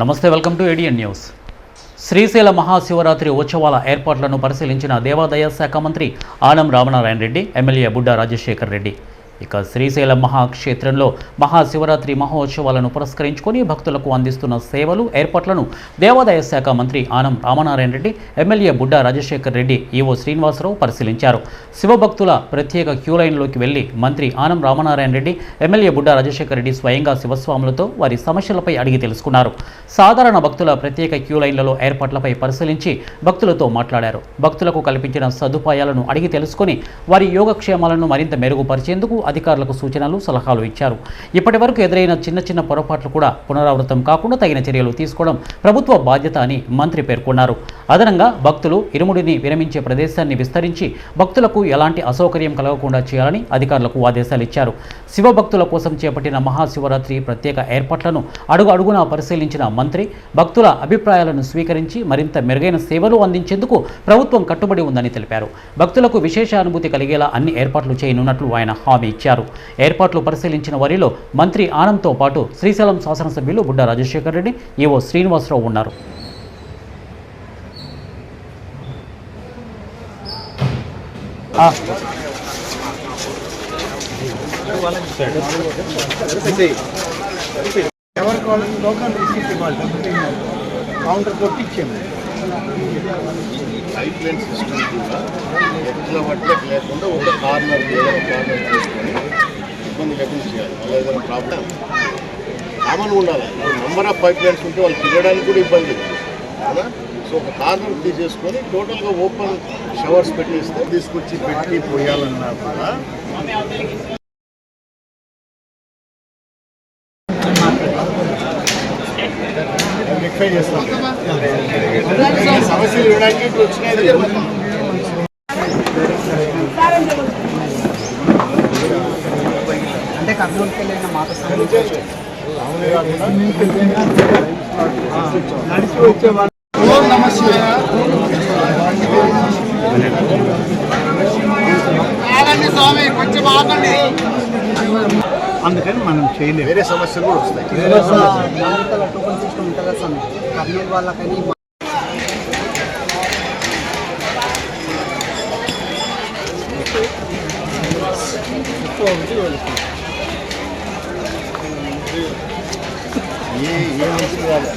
నమస్తే welcome to ఏడియన్ news Srisaila Mahashivratri ఉత్సవాల ఏర్పాట్లను పరిశీలించిన దేవాదాయ శాఖ మంత్రి ఆనం రామనారాయణ రెడ్డి ఎమ్మెల్యే బుడ్డా రాజశేఖర్ రెడ్డి. ఇక శ్రీశైలం మహాక్షేత్రంలో మహాశివరాత్రి మహోత్సవాలను పురస్కరించుకొని భక్తులకు అందిస్తున్న సేవలు ఏర్పాట్లను దేవాదాయ శాఖ మంత్రి ఆనం రామనారాయణ రెడ్డి ఎమ్మెల్యే బుడ్డా రాజశేఖర్ రెడ్డి ఈవో శ్రీనివాసరావు పరిశీలించారు. శివభక్తుల ప్రత్యేక క్యూ లైన్లోకి వెళ్ళి మంత్రి ఆనం రామనారాయణ రెడ్డి ఎమ్మెల్యే బుడ్డా రాజశేఖర్ రెడ్డి స్వయంగా శివస్వాములతో వారి సమస్యలపై అడిగి తెలుసుకున్నారు. సాధారణ భక్తుల ప్రత్యేక క్యూ లైన్లలో ఏర్పాట్లపై పరిశీలించి భక్తులతో మాట్లాడారు. భక్తులకు కల్పించిన సదుపాయాలను అడిగి తెలుసుకొని వారి యోగక్షేమాలను మరింత మెరుగుపరిచేందుకు అధికారులకు సూచనలు సలహాలు ఇచ్చారు. ఇప్పటి వరకు ఎదురైన చిన్న చిన్న పొరపాట్లు కూడా పునరావృతం కాకుండా తగిన చర్యలు తీసుకోవడం ప్రభుత్వ బాధ్యత అని మంత్రి పేర్కొన్నారు. అదనంగా భక్తులు ఇరుముడిని విరమించే ప్రదేశాన్ని విస్తరించి భక్తులకు ఎలాంటి అసౌకర్యం కలగకుండా చేయాలని అధికారులకు ఆదేశాలు ఇచ్చారు. శివ భక్తుల కోసం చేపట్టిన మహాశివరాత్రి ప్రత్యేక ఏర్పాట్లను అడుగు అడుగునా పరిశీలించిన మంత్రి భక్తుల అభిప్రాయాలను స్వీకరించి మరింత మెరుగైన సేవలు అందించేందుకు ప్రభుత్వం కట్టుబడి ఉందని తెలిపారు. భక్తులకు విశేష అనుభూతి కలిగేలా అన్ని ఏర్పాట్లు చేయనున్నట్లు ఆయన హామీ ఇచ్చారు. ఇచ్చారు. ఏర్పాట్లు పరిశీలించిన వారిలో మంత్రి ఆనంద్తో పాటు శ్రీశైలం శాసనసభ్యులు బుడ్డ రాజశేఖర్ రెడ్డి ఈవో శ్రీనివాసరావు ఉన్నారు. ఎవరికి వాళ్ళు టోకన్ రిసీప్ట్ ఇవ్వాలి కౌంటర్ కొట్టి లైన్ సిస్టమ్ కూడా ఎట్లా పట్ల లేకుండా ఒక కార్నర్ ఏదైనా కార్నర్ చేసుకొని ఇబ్బంది లేకుండా చేయాలి. అలా ఏదైనా ప్రాబ్లం కామన్ ఉండాలి. నెంబర్ ఆఫ్ పైప్ లైన్స్ ఉంటే వాళ్ళు తిరగడానికి కూడా ఇబ్బంది. అవునా? సో ఒక కార్నర్ తీసేసుకొని టోటల్గా ఓపెన్ షవర్స్ పెట్టేస్తే తీసుకొచ్చి పెట్టి పోయాలన్నా కూడా రెక్టిఫై చేస్తాం. సమస్యలు ఇవ్వడానికి ఇప్పుడు వచ్చినాయి. అంటే కర్నూలుకి వెళ్ళిన నడిచి వచ్చేవాళ్ళు ఓం నమ శివాయ. అందుకని మనం చేయలేము. వేరే సమస్యలు కూడా వస్తాయి. నాలుగు టోకన్ సిస్టమ్ ఉంటుంది కదా స్వామి కర్నూలు వాళ్ళకని ఏ ఏ కాదు.